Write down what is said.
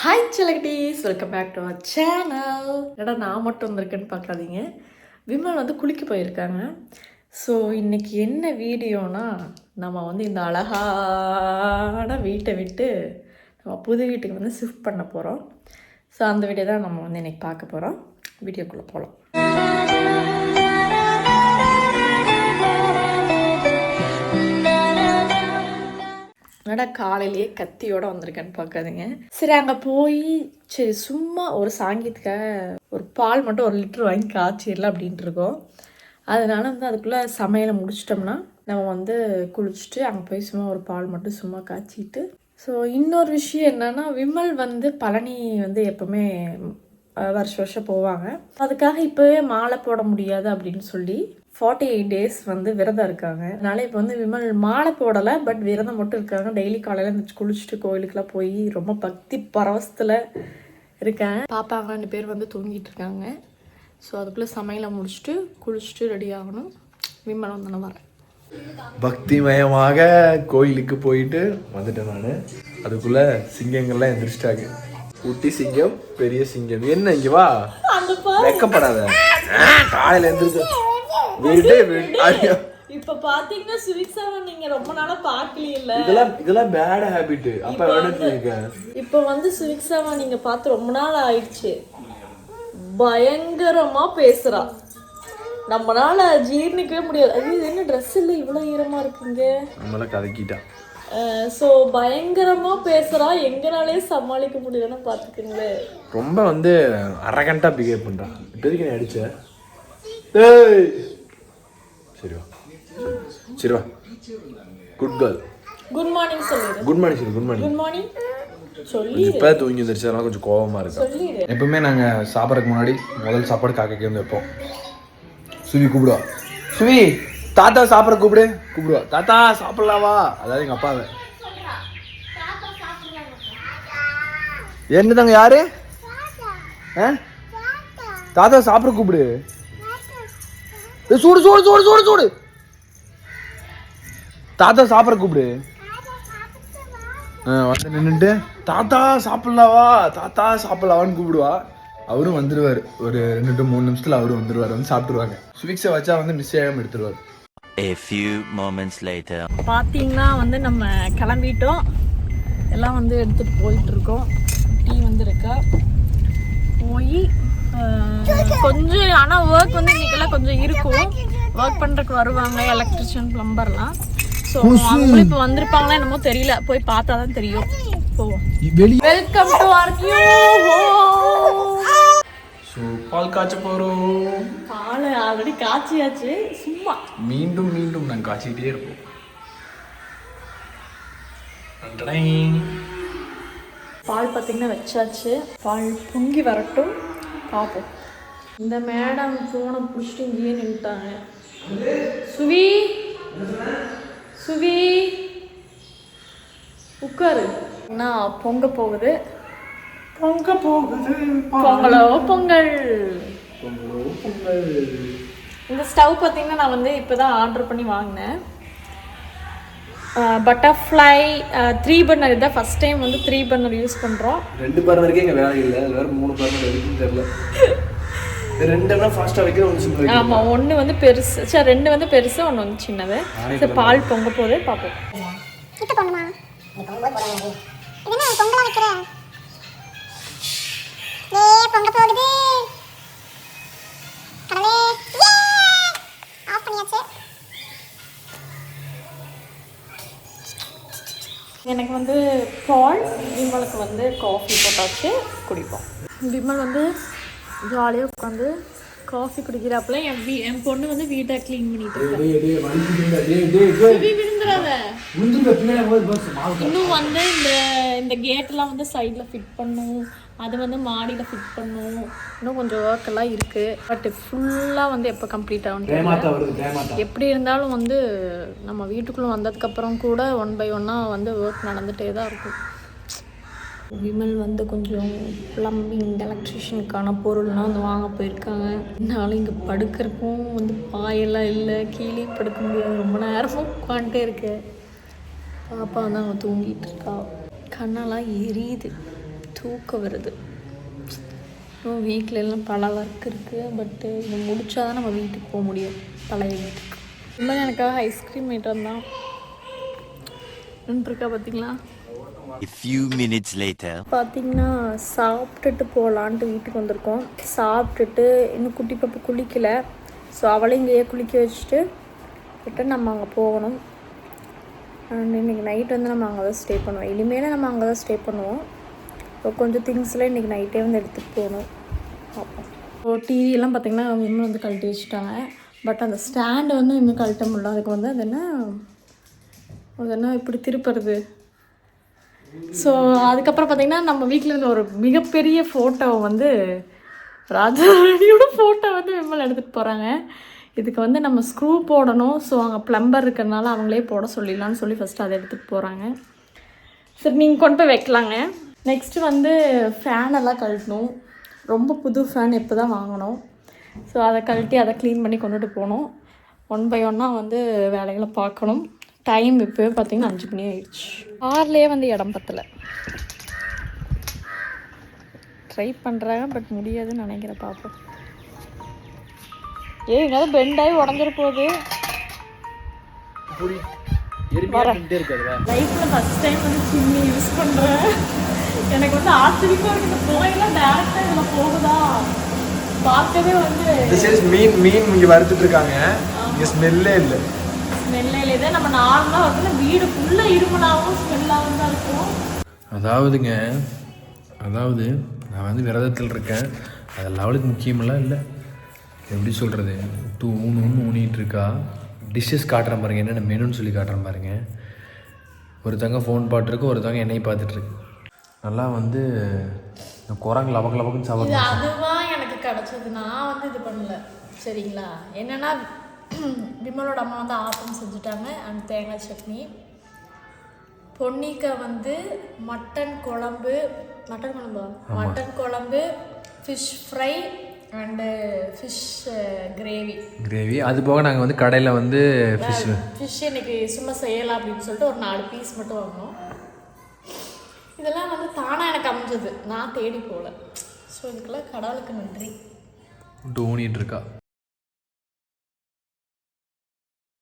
Hi சிலகட்டீஸ் welcome back to our channel ஏடா நான் மட்டும் வந்திருக்கேன்னு பார்க்காதீங்க. விமல் வந்து குளிக்க போயிருக்காங்க. ஸோ இன்றைக்கி என்ன வீடியோனா நம்ம வந்து இந்த அழகான வீட்டை விட்டு நம்ம புது வீட்டுக்கு வந்து ஷிஃப்ட் பண்ண போகிறோம் ஸோ அந்த வீடியோ தான் நம்ம வந்து இன்றைக்கி பார்க்க போகிறோம் வீடியோக்குள்ளே போகலாம் என்னடா காலையிலேயே கத்தியோட வந்திருக்கேன்னு பார்க்காதீங்க. சரி அங்கே போய் சரி சும்மா ஒரு சாங்கியத்துக்காக ஒரு பால் மட்டும் ஒரு லிட்டர் வாங்கி காய்ச்சிடலாம் அப்படின்ட்டு இருக்கோம். அதனால வந்து அதுக்குள்ளே சமையலை முடிச்சிட்டோம்னா நம்ம வந்து குளிச்சுட்டு அங்கே போய் சும்மா ஒரு பால் மட்டும் சும்மா காய்ச்சிட்டு. ஸோ இன்னொரு விஷயம் என்னென்னா விமல் வந்து பழனி வந்து எப்போவுமே அஹ், வருஷம் வருஷம் போவாங்க. அதுக்காக இப்போவே மாலை போட முடியாது அப்படின்னு சொல்லி ஃபார்ட்டி எயிட் டேஸ் வந்து விரதம் இருக்காங்க. அதனால இப்போ வந்து விமல் மாலை போடலை பட் விரதம் மட்டும் இருக்காங்க. டெய்லி காலையில் எழுந்திரிச்சு குளிச்சுட்டு கோயிலுக்குலாம் போய் ரொம்ப பக்தி பரவசத்தில் இருக்கேன். பாப்பாங்க ரெண்டு பேர் வந்து தூங்கிட்டு இருக்காங்க. ஸோ அதுக்குள்ளே சமையலை முடிச்சுட்டு குளிச்சுட்டு ரெடி ஆகணும். விமல் வந்து வரேன். பக்திமயமாக கோயிலுக்கு போயிட்டு வந்துட்டேன் நான். அதுக்குள்ள சிங்கங்கள்லாம் எந்திரிச்சிட்டாங்க. குட்டி சிங்கம் பெரிய சிங்கம். என்ன இங்க வா. வெக்கப்படாத. காலையில எந்திரிச்சு. வீடு வீடு. ஐயோ. இப்போ பார்த்தீங்கன்னா சுவிக்ஸாவை நீங்கள் ரொம்ப நாளாக பார்க்கல இதெல்லாம் இதெல்லாம் பேட் ஹேபிட் அப்ப வேணும் இப்போ வந்து சுவிக்ஸாவை நீங்கள் பார்த்து ரொம்ப நாள் ஆயிடுச்சு. பயங்கரமா பேசுறா. நம்மளால ஜீர்ணிக்கவே முடியாது என்ன ட்ரெஸ் இல்லை? இவ்வளோ ஈரமா இருக்குங்க. நம்மள கதக்கிட்டான் ஸோ பயங்கரமா பேசுறா. எங்கனாலே சமாளிக்க முடியலன்னு பார்த்துக்குங்களேன் ரொம்ப வந்து அரகண்டா பிஹேவ் பண்றான் இப்போதைக்கு நீ அடிச்ச. ஏய்! சரி வா. சரி வா. குட் கேர்ள் குட் மார்னிங் சொல்லிடு. குட் மார்னிங் சரி குட் மார்னிங் குட் மார்னிங் சொல்லி இப்போ தூங்கி வந்துருச்சு கொஞ்சம் கோவமா இருக்கு? சொல்லிடு. எப்பவுமே நாங்கள் சாப்பிட்றதுக்கு முன்னாடி முதல் சாப்பாடு காக்கைக்கு வந்து வைப்போம். சுவி கூப்பிடுவா. சுவி! தாத்தா சாப்பிட கூப்பிடு. கூப்பிடுவா. தாத்தா சாப்பிடலாவா அதாவது எங்கள் அப்பாவை. என்னதாங்க யாரு? ஆ? தாத்தா சாப்பிட கூப்பிடு. சூடு சூடு சூடு சூடு சூடு. தாத்தா சாப்பிட கூப்பிடு. வந்து நின்றுட்டு தாத்தா சாப்பிடலாவா தாத்தா சாப்பிடலாவான்னு கூப்பிடுவா. அவரும் வந்துருவாரு. ஒரு ரெண்டு மூணு நிமிஷத்துல அவரும் வந்துருவாரு. வந்து சாப்பிட்ருவாங்க சுவிக்ஸை வச்சா வந்து மிஸ் ஆகாம எடுத்துருவார். A few moments later. பார்த்தீங்கன்னா வந்து நம்ம கிளம்பிட்டோம். எல்லாம் வந்து எடுத்துட்டு போயிட்டு இருக்கோம் டீ வந்து இருக்கா போய் கொஞ்சம் ஆனால் ஒர்க் வந்து இன்னைக்கெல்லாம் கொஞ்சம் இருக்கும். ஒர்க் பண்ணுறதுக்கு வருவாங்க எலக்ட்ரிஷியன் ப்ளம்பர்லாம் ஸோ அவங்களும் இப்போ வந்திருப்பாங்களா என்னமோ தெரியல. போய் பார்த்தா தான் தெரியும். போவோம் வெளியே வெல்கம் டு ஆர் நியூ ஸோ பால் காய்ச்ச போறோம். பால் ஆல்ரெடி காய்ச்சியாச்சு. சும்மா. மீண்டும் மீண்டும் நாங்கள் காய்ச்சிக்கிட்டே இருப்போம். பால் பார்த்தீங்கன்னா வச்சாச்சு. பால் பொங்கி வரட்டும். பார்ப்போம் இந்த மேடம் ஃபோனை பிடிச்சிட்டு இங்கேயே நின்ட்டாங்க சுவி. சுவி. உட்காரு. என்ன பொங்க போகுது. பொங்க போகுது பொங்கலோ பொங்கல். இந்த ஸ்டவ் பார்த்தீங்கன்னா நான் வந்து இப்போ தான் ஆர்டர் பண்ணி வாங்கினேன். பட்டர்ஃப்ளை த்ரீ பர்னர் இதான் ஃபஸ்ட் டைம் வந்து த்ரீ பர்னர் யூஸ் பண்ணுறோம் ரெண்டு பர்னருக்கே இங்கே வேலை இல்லை. வேற மூணு பர்னர் இருக்குன்னு தெரியல. ஆமாம் ஒன்று வந்து பெருசு சரி ரெண்டு வந்து பெருசு ஒன்று வந்து சின்னது. சரி பால் பொங்க போதே பார்ப்போம். பொங்க போகுது. கடலே ஆஃப் பண்ணியாச்சு. எனக்கு வந்து பால் விமலுக்கு வந்து காஃபி போட்டாச்சு குடிப்போம். விமல் வந்து ஜாலியாக உட்காந்து காஃபி குடிக்கிறாப்புல என் வீ என் பொண்ணு வந்து வீட்டை க்ளீன் பண்ணிட்டு இருக்கா. இன்னும் வந்து இந்த இந்த கேட்லாம் வந்து சைடில் ஃபிட் பண்ணும். அது வந்து மாடியில் ஃபிட் பண்ணும். இன்னும் கொஞ்சம் ஒர்க் எல்லாம் இருக்கு. பட் ஃபுல்லாக வந்து எப்போ கம்ப்ளீட் ஆகும் எப்படி இருந்தாலும் வந்து நம்ம வீட்டுக்குள்ளே வந்ததுக்கப்புறம் கூட ஒன் பை ஒன்னாக வந்து ஒர்க் நடந்துகிட்டே தான் இருக்கும். விமல் வந்து கொஞ்சம் ப்ளம்பிங் எலக்ட்ரிஷியனுக்கான பொருள்லாம் வந்து வாங்க போயிருக்காங்க. என்னாலும் இங்கே படுக்கிறக்கும் வந்து பாயெல்லாம் இல்லை கீழே படுக்க முடியாது. ரொம்ப நேரமும் உட்காந்துட்டே இருக்கேன். பாப்பா வந்து அவங்க தூங்கிட்டு இருக்கா. கண்ணெல்லாம் எரியுது. தூக்கம் வருது. இன்னும் வீட்டில எல்லாம் பல ஒர்க் இருக்குது பட்டு இது முடிச்சா தான் நம்ம வீட்டுக்கு போக முடியும். பழைய வீட்டுக்கு. இன்னும் எனக்காக ஐஸ்கிரீம் ஐட்டம் தான். இருக்கா பார்த்தீங்களா few minutes later. பார்த்தீங்கன்னா சாப்பிட்டுட்டு போகலான்ட்டு வீட்டுக்கு வந்திருக்கோம். சாப்பிட்டுட்டு இன்னும் குட்டி பாப்பா குளிக்கலை. ஸோ அவளையும் இங்கேயே குளிக்க வச்சுட்டு ரிட்டன் நம்ம அங்கே போகணும். அண்ட் இன்னைக்கு நைட் வந்து நம்ம அங்கே தான் ஸ்டே பண்ணுவோம். இனிமேல் நம்ம அங்கே தான் ஸ்டே பண்ணுவோம். ஸோ கொஞ்சம் திங்ஸ்லாம் இன்றைக்கி நைட்டே வந்து எடுத்துகிட்டு போகணும். பார்ப்போம் ஸோ டிவியெல்லாம் பார்த்திங்கன்னா இன்னும் வந்து கழட்டி வச்சுட்டாங்க. பட் அந்த ஸ்டாண்டு வந்து இன்னும் கழட்ட முடியல. அதுக்கு வந்து அது என்ன? அது என்ன இப்படி திருப்புறது? ஸோ அதுக்கப்புறம் பார்த்திங்கன்னா நம்ம வீட்டில் இருந்த ஒரு மிகப்பெரிய ஃபோட்டோவை வந்து ராஜாராணியோட ஃபோட்டோ வந்து விமல் எடுத்துகிட்டு போகிறாங்க இதுக்கு வந்து நம்ம ஸ்க்ரூ போடணும். ஸோ அங்கே ப்ளம்பர் இருக்கிறனால அவங்களே போட சொல்லிடலான்னு சொல்லி ஃபஸ்ட்டு அதை எடுத்துகிட்டு போகிறாங்க சரி நீங்கள் கொண்டு போய் வைக்கலாங்க. நெக்ஸ்ட்டு வந்து ஃபேனெல்லாம் கழட்டணும். ரொம்ப புது ஃபேன் இப்போ தான் வாங்கினோம் ஸோ அதை கழட்டி அதை க்ளீன் பண்ணி கொண்டுட்டு போகணும். ஒன் பை ஒன்னாக வந்து வேலைகளை பார்க்கணும். டைம் இப்போ பார்த்தீங்கன்னா அஞ்சு மணி ஆயிடுச்சு. கார்லேயே வந்து இடம் பத்தலை. ட்ரை பண்ணுறாங்க பட் முடியாதுன்னு நினைக்கிறேன் பார்ப்போம் ஏ எங்கேயாவது பெண்ட் ஆகி உடஞ்சிட போகுது? லைஃப்பில் ஃபஸ்ட் டைம் வந்து சிம்மி யூஸ் பண்ணுறேன் எனக்கு வந்து ஆச்சரியமாக இருக்குது இந்த புகையெல்லாம் டேரெக்டாக இதில் போகுதா? பார்க்கவே வந்து மீன் மீன் இங்க வறுத்துட்டு இருக்காங்க. இங்க ஸ்மெல்லே இல்லை. ஸ்மெல்லே இதே நம்ம நார்மலாக வந்து வீடு ஃபுல்லாக இருமலாகவும் ஸ்மெல்லாகவும் தான் இருக்கும். அதாவதுங்க அதாவது நான் வந்து விரதத்தில் இருக்கேன். அதெல்லாம் அவளுக்கு முக்கியமெல்லாம் இல்லை. எப்படி சொல்கிறது டூ ஊன்னு ஊன்னு ஊனிட்டு இருக்கா. டிஷ்ஷஸ் காட்டுறேன் பாருங்க என்னென்ன மெனுன்னு சொல்லி காட்டுறேன் பாருங்க. ஒருத்தங்க ஃபோன் பார்த்துருக்கு ஒருத்தங்க என்னையை பார்த்துட்ருக்கு நல்லா வந்து இந்த குரங்கு லபக்கு லபக்குன்னு இது சாப்பிட்றேன் அதுதான் எனக்கு கிடைச்சது. நான் வந்து இது பண்ணல. சரிங்களா? என்னன்னா விமலோட அம்மா வந்து ஆப்பம் செஞ்சுட்டாங்க அண்ட் தேங்காய் சட்னி. பொன்னிக்கா வந்து மட்டன் குழம்பு மட்டன் குழம்பா? மட்டன் குழம்பு fish fry and fish gravy gravy அது போக நாங்கள் வந்து கடையில் வந்து ஃபிஷ் ஃபிஷ் இன்னைக்கு சும்மா செய்யலாம் அப்படின்னு சொல்லிட்டு ஒரு நாலு பீஸ் மட்டும் வாங்கினோம். இதெல்லாம் வந்து தானாக எனக்கு அமைஞ்சது. நான் தேடி போகல. ஸோ இதுக்கெல்லாம் கடவுளுக்கு நன்றி. ஊனிட்டு இருக்கா.